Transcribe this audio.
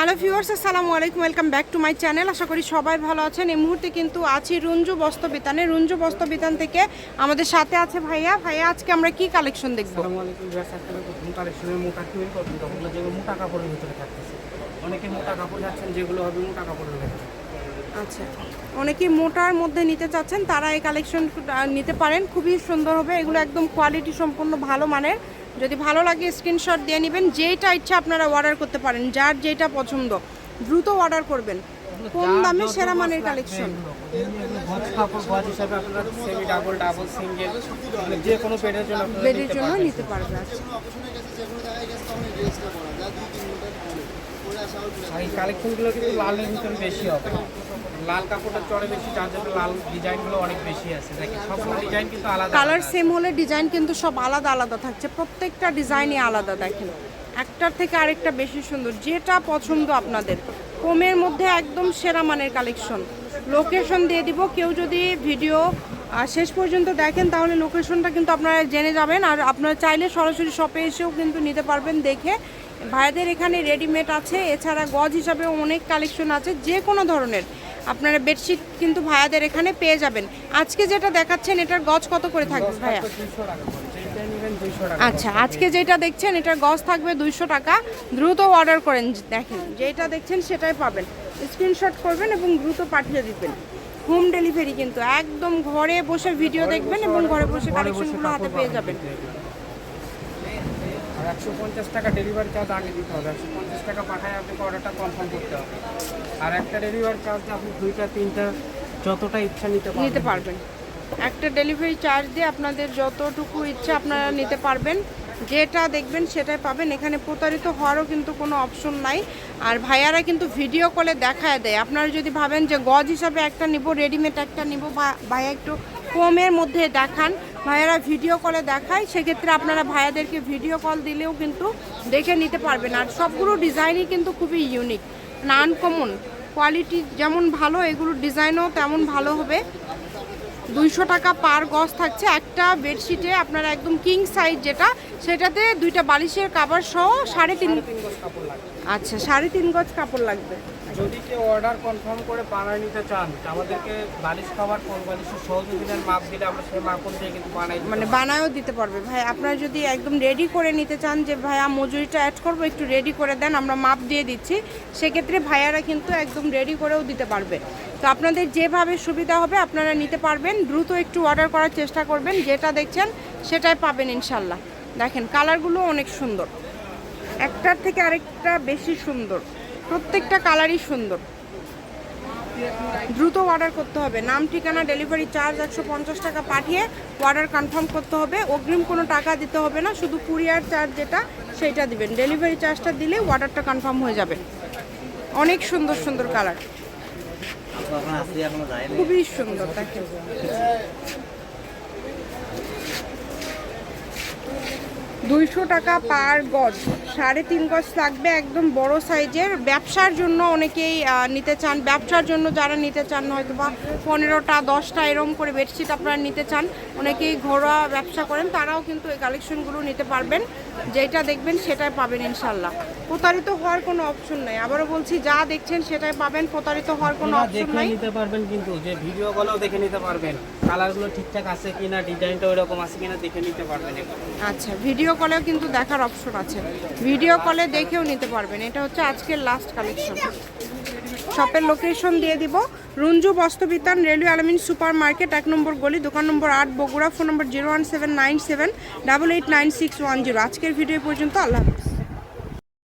Hello viewers আসসালামু আলাইকুম welcome back to my channel আশা করি সবাই ভালো আছেন। এই মুহূর্তে কিন্তু আছি রুঞ্জু বস্ত্র বিতানে রুঞ্জু বস্ত্র বিতান থেকে আমাদের সাথে আছে ভাইয়া। ভাইয়া আজকে আমরা কি কালেকশন দেখব? মোটা কাপড়ের ভিতরে থাকতেছে। অনেকে মোটা কাপড় যাচ্ছেন যেগুলো হবে মোটা কাপড়ের ভিতরে। আচ্ছা অনেকে মোটার মধ্যে নিতে চাচ্ছেন তারা এই কালেকশন নিতে পারেন। খুবই সুন্দর হবে। এগুলো একদম কোয়ালিটি সম্পূর্ণ ভালো মানের। যদি ভালো লাগে স্ক্রিনশট দিয়ে নেবেন। যেইটা ইচ্ছা আপনারা অর্ডার করতে পারেন যার যেটা পছন্দ দ্রুত অর্ডার করবেন। কম দামে সেরা মানের কালেকশন কোনো বেডের জন্য নিতে জন্য পারবেন। পারবে আচ্ছা। আর এই কালেকশনগুলো কিন্তু লালের ভিতরে বেশি হবে। লাল কাপড়টা চড়ে বেশি যার জন্য লাল ডিজাইনগুলো অনেক বেশি আছে। দেখেন সবগুলো ডিজাইন কিন্তু আলাদা কালার সেম হলে ডিজাইন কিন্তু সব আলাদা আলাদা থাকছে। প্রত্যেকটা ডিজাইনই আলাদা দেখেন। একটার থেকে আরেকটা বেশি সুন্দর যেটা পছন্দ আপনাদের। কমের মধ্যে একদম সেরা মানের কালেকশন। লোকেশন দিয়ে দিব কেউ যদি ভিডিও শেষ পর্যন্ত দেখেন তাহলে লোকেশনটা কিন্তু আপনারা জেনে যাবেন। আর আপনারা চাইলে সরাসরি শপে এসেও কিন্তু নিতে পারবেন দেখে। ভাইদের এখানে রেডিমেড আছে এছাড়া গজ হিসাবে অনেক কালেকশন আছে যে কোনো ধরনের। আপনারা বেডশিট কিন্তু ভাইয়াদের এখানে পেয়ে যাবেন। আজকে যেটা দেখাচ্ছেন এটার গজ কত করে থাকবে ভাইয়া? তো 200 টাকা করে। যেইটা নেবেন 200 টাকা আচ্ছা আজকে যেটা দেখছেন এটার গজ থাকবে দুইশো টাকা। দ্রুত অর্ডার করেন দেখেন যেটা দেখছেন সেটাই পাবেন। স্ক্রিনশট করবেন এবং দ্রুত পাঠিয়ে দিবেন। হোম ডেলিভারি কিন্তু একদম ঘরে বসে ভিডিও দেখবেন এবং ঘরে বসে কালেকশনগুলো হাতে পেয়ে যাবেন। আর একশো পঞ্চাশ টাকা ডেলিভারি চার্জ আগে দিতে হবে। একশো পঞ্চাশ টাকা পাঠায় আপনাকে অর্ডারটা কনফার্ম করতে হবে। আর একটা ডেলিভারি চার্জ আপনি দুইটা, তিনটা, যতটা ইচ্ছা নিতে পারবেন। নিতে পারবেন। একটা ডেলিভারি চার্জ দিয়ে আপনাদের যতটুকু ইচ্ছা আপনারা নিতে পারবেন। যেটা দেখবেন সেটাই পাবেন। এখানে প্রতারিত হওয়ারও কিন্তু কোনো অপশন নাই। আর ভাইয়ারা কিন্তু ভিডিও কলে দেখায় দেয়। আপনারা যদি ভাবেন যে গজ হিসাবে একটা নিব রেডিমেড একটা নিব বা ভাইয়া একটু কমের মধ্যে দেখান। ভাইয়ারা ভিডিও কলে দেখায়, সেক্ষেত্রে আপনারা ভাইয়াদেরকে ভিডিও কল দিলেও কিন্তু দেখে নিতে পারবেন। আর সবগুলো ডিজাইনই কিন্তু খুবই ইউনিক নান কমন কোয়ালিটি যেমন ভালো, এগুলোর ডিজাইনও তেমন ভালো হবে। দুইশো টাকা পার গজ থাকছে। একটা বেডশিটে আপনারা একদম কিং সাইজ যেটা সেটাতে দুইটা বালিশের কাভার সহ সাড়ে তিন আচ্ছা সাড়ে তিন গজ কাপড় লাগবে। যদি কেউ অর্ডার কনফার্ম করে বানায় নিতে চান আমাদেরকে বালিশ খাবার কোন বালিশের সহযোগিতার মাপ দিলে আমরা সেই মাপ অনুযায়ী কিন্তু বানাই মানে বানায়ও দিতে পারবে। ভাই আপনারা যদি একদম রেডি করে নিতে চান যে ভাইয়া মজুরিটা অ্যাড করব একটু রেডি করে দেন আমরা মাপ দিয়ে দিচ্ছি সেক্ষেত্রে ভাইয়ারা কিন্তু একদম রেডি করেও দিতে পারবে। তো আপনাদের যেভাবে সুবিধা হবে আপনারা নিতে পারবেন। দ্রুত একটু অর্ডার করার চেষ্টা করবেন। যেটা দেখছেন সেটাই পাবেন ইনশাল্লাহ দেখেন কালারগুলো অনেক সুন্দর। একটার থেকে আরেকটা বেশি সুন্দর। প্রত্যেকটা কালারই সুন্দর। দ্রুত অর্ডার করতে হবে। নাম, ঠিকানা ডেলিভারি চার্জ একশো পঞ্চাশ টাকা পাঠিয়ে অর্ডার কনফার্ম করতে হবে। অগ্রিম কোনো টাকা দিতে হবে না। শুধু কুরিয়ার চার্জ যেটা, সেইটা দিবেন। ডেলিভারি চার্জটা দিলে অর্ডারটা কনফার্ম হয়ে যাবে। অনেক সুন্দর সুন্দর কালার খুবই সুন্দর দেখেন দুইশো টাকা পার গজ। সাড়ে তিন গজ লাগবে একদম বড় সাইজের। ব্যবসার জন্য অনেকেই নিতে চান। ব্যবসার জন্য যারা নিতে চান হয়তো বা পনেরোটা দশটা এরকম করে বেডশিট আপনারা নিতে চান অনেকেই ঘরোয়া ব্যবসা করেন তারাও কিন্তু এই কালেকশনগুলো নিতে পারবেন। যেটা দেখবেন সেটাই পাবেন ইনশাল্লাহ প্রতারিত হওয়ার কোনো অপশন নাই। আবারও বলছি যা দেখছেন সেটাই পাবেন। প্রতারিত হওয়ার কোনো অপশন নাই। নিতে পারবেন কিন্তু যে ভিডিও গুলো দেখে নিতে পারবেন। কালারগুলো ঠিকঠাক আছে কিনা ডিজাইনটা ওইরকম আছে কিনা দেখে নিতে পারবেন আচ্ছা ভিডিও কলেও কিন্তু দেখার অপশন আছে। ভিডিও কলে দেখেও নিতে পারবেন। এটা হচ্ছে আজকের লাস্ট কালেকশন শপের লোকেশন দিয়ে দিব। Ranju Bastrabitan, railway Alamin super market এক নম্বর গলি, দোকান নম্বর আট, Bogura, phone number zero one seven nine seven double eight nine six one zero আজকের ভিডিও পর্যন্ত, আল্লাহ হাফিজ।